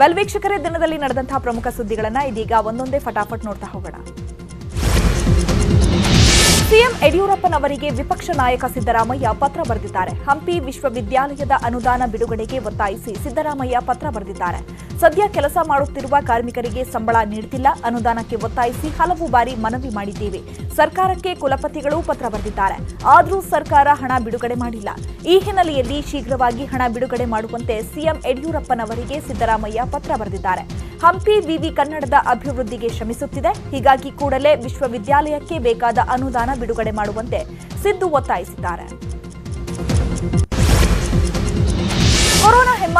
Well ವೀಕ್ಷಕರೇ, ದಿನದಲ್ಲಿ ನಡೆದಂತಹ ಪ್ರಮುಖ ಸುದ್ದಿಗಳನ್ನು ಇದೀಗ ಒಂದೊಂದೇ ಫಟಾಫಟ್ ನೋಡ್ತಾ ಹೋಗೋಣ. ಸಿಎಂ ಯಡಿಯೂರಪ್ಪನವರಿಗೆ ವಿಪಕ್ಷ ನಾಯಕ ಸಿದ್ದರಾಮಯ್ಯ ಪತ್ರ ಬರೆದಿದ್ದಾರೆ. ಹಂಪಿ ವಿಶ್ವವಿದ್ಯಾಲಯದ ಅನುದಾನ ಬಿಡುಗಡೆಗೆ ಒತ್ತಾಯಿಸಿ ಸಿದ್ದರಾಮಯ್ಯ ಪತ್ರ ಬರೆದಿದ್ದಾರೆ. ಸದ್ಯ ಕೆಲಸ ಮಾಡುತ್ತಿರುವ ಕಾರ್ಮಿಕರಿಗೆ ಸಂಬಳ ನೀಡುತ್ತಿಲ್ಲ. ಅನುದಾನಕ್ಕೆ ಒತ್ತಾಯಿಸಿ ಹಲವು ಬಾರಿ ಮನವಿ ಮಾಡಿದ್ದೇವೆ. ಸರ್ಕಾರಕ್ಕೆ ಕುಲಪತಿಗಳು ಪತ್ರ ಬರೆದಿದ್ದಾರೆ. ಆದರೂ ಸರ್ಕಾರ ಹಣ ಬಿಡುಗಡೆ ಮಾಡಿಲ್ಲ. ಈ ಹಿನ್ನೆಲೆಯಲ್ಲಿ ಶೀಘ್ರವಾಗಿ ಹಣ ಬಿಡುಗಡೆ ಮಾಡುವಂತೆ ಸಿಎಂ ಯಡಿಯೂರಪ್ಪನವರಿಗೆ ಸಿದ್ದರಾಮಯ್ಯ ಪತ್ರ ಬರೆದಿದ್ದಾರೆ. ಹಂಪಿ ವಿವಿ ಕನ್ನಡದ ಅಭಿವೃದ್ಧಿಗೆ ಶ್ರಮಿಸುತ್ತಿದೆ. ಹೀಗಾಗಿ ಕೂಡಲೇ ವಿಶ್ವವಿದ್ಯಾಲಯಕ್ಕೆ ಬೇಕಾದ ಅನುದಾನ ಬಿಡುಗಡೆ ಮಾಡುವಂತೆ ಸಿದ್ದು ಒತ್ತಾಯಿಸಿದ್ದಾರೆ.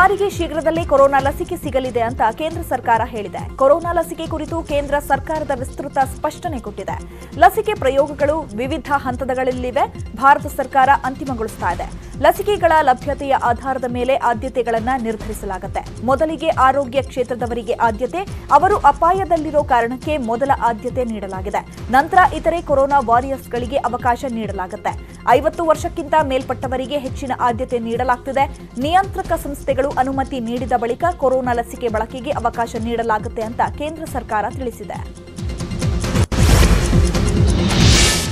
ಹೆಮ್ಮಾರಿಗೆ ಶೀಘ್ರದಲ್ಲೇ ಕೊರೋನಾ ಲಸಿಕೆ ಸಿಗಲಿದೆ ಅಂತ ಕೇಂದ್ರ ಸರ್ಕಾರ ಹೇಳಿದೆ. ಕೊರೋನಾ ಲಸಿಕೆ ಕುರಿತು ಕೇಂದ್ರ ಸರ್ಕಾರದ ವಿಸ್ತೃತ ಸ್ಪಷ್ಟನೆ ಕೊಟ್ಟಿದೆ. ಲಸಿಕೆ ಪ್ರಯೋಗಗಳು ವಿವಿಧ ಹಂತಗಳಲ್ಲಿವೆ ಭಾರತ ಸರ್ಕಾರ ಅಂತಿಮಗೊಳಿಸ್ತಾ ಇದೆ. ಲಸಿಕೆಗಳ ಲಭ್ಯತೆಯ ಆಧಾರದ ಮೇಲೆ ಆದ್ಯತೆಗಳನ್ನು ನಿರ್ಧರಿಸಲಾಗುತ್ತೆ. ಮೊದಲಿಗೆ ಆರೋಗ್ಯ ಕ್ಷೇತ್ರದವರಿಗೆ ಆದ್ಯತೆ, ಅವರು ಅಪಾಯದಲ್ಲಿರೋ ಕಾರಣಕ್ಕೆ ಮೊದಲ ಆದ್ಯತೆ ನೀಡಲಾಗಿದೆ. ನಂತರ ಇತರೆ ಕೊರೋನಾ ವಾರಿಯರ್ಸ್ಗಳಿಗೆ ಅವಕಾಶ ನೀಡಲಾಗುತ್ತೆ. ಐವತ್ತು ವರ್ಷಕ್ಕಿಂತ ಮೇಲ್ಪಟ್ಟವರಿಗೆ ಹೆಚ್ಚಿನ ಆದ್ಯತೆ ನೀಡಲಾಗುತ್ತಿದೆ ನಿಯಂತ್ರಕ ಸಂಸ್ಥೆಗಳು ಅನುಮತಿ ನೀಡಿದ ಬಳಿಕ ಕೊರೋನಾ ಲಸಿಕೆ ಬಳಕೆಗೆ ಅವಕಾಶ ನೀಡಲಾಗುತ್ತೆ ಅಂತ ಕೇಂದ್ರ ಸರ್ಕಾರ ತಿಳಿಸಿದೆ.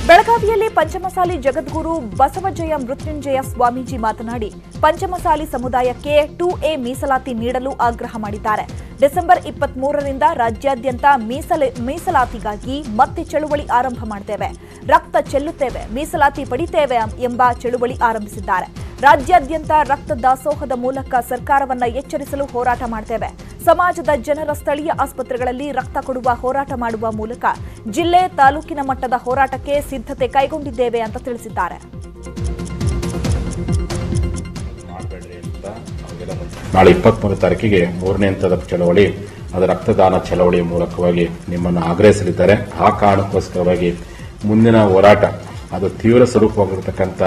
ಬೆಳಗಾವಿಯಲ್ಲಿ ಪಂಚಮಸಾಲಿ ಜಗದ್ಗುರು ಬಸವಜಯ ಮೃತ್ಯುಂಜಯ ಸ್ವಾಮೀಜಿ ಮಾತನಾಡಿ, ಪಂಚಮಸಾಲಿ ಸಮುದಾಯಕ್ಕೆ ಟು ಎ ಮೀಸಲಾತಿ ನೀಡಲು ಆಗ್ರಹ ಮಾಡಿದ್ದಾರೆ. ಡಿಸೆಂಬರ್ ಇಪ್ಪತ್ತ್ ಮೂರರಿಂದ ರಾಜ್ಯಾದ್ಯಂತ ಮೀಸಲ, ಮೀಸಲಾತಿಗಾಗಿ ಮತ್ತೆ ಚಳುವಳಿ ಆರಂಭ ಮಾಡ್ತೇವೆ. ರಕ್ತ ಚೆಲ್ಲುತ್ತೇವೆ, ಮೀಸಲಾತಿ ಪಡಿತೇವೆ ಎಂಬ ಚಳುವಳಿ ಆರಂಭಿಸಿದ್ದಾರೆ. ರಾಜ್ಯಾದ್ಯಂತ ರಕ್ತ ದಾಸೋಹದ ಮೂಲಕ ಸರ್ಕಾರವನ್ನ ಎಚ್ಚರಿಸಲು ಹೋರಾಟ ಮಾಡ್ತೇವೆ. ಸಮಾಜದ ಜನರ ಸ್ಥಳೀಯ ಆಸ್ಪತ್ರೆಗಳಲ್ಲಿ ರಕ್ತ ಕೊಡುವ ಹೋರಾಟ ಮಾಡುವ ಮೂಲಕ ಜಿಲ್ಲೆ ತಾಲೂಕಿನ ಮಟ್ಟದ ಹೋರಾಟಕ್ಕೆ ಸಿದ್ಧತೆ ಕೈಗೊಂಡಿದ್ದೇವೆ ಅಂತ ತಿಳಿಸಿದ್ದಾರೆ. ನಾಳೆ ಇಪ್ಪತ್ಮೂರು ತಾರೀಕಿಗೆ ಮೂರನೇ ಹಂತದ ಚಳವಳಿ, ಅದು ರಕ್ತದಾನ ಚಳವಳಿಯ ಮೂಲಕವಾಗಿ ನಿಮ್ಮನ್ನು ಆಗ್ರಹಿಸಲಿದ್ದಾರೆ. ಆ ಕಾರಣಕ್ಕೋಸ್ಕರವಾಗಿ ಮುಂದಿನ ಹೋರಾಟ, ಅದು ತೀವ್ರ ಸ್ವರೂಪವಾಗಿರತಕ್ಕಂಥ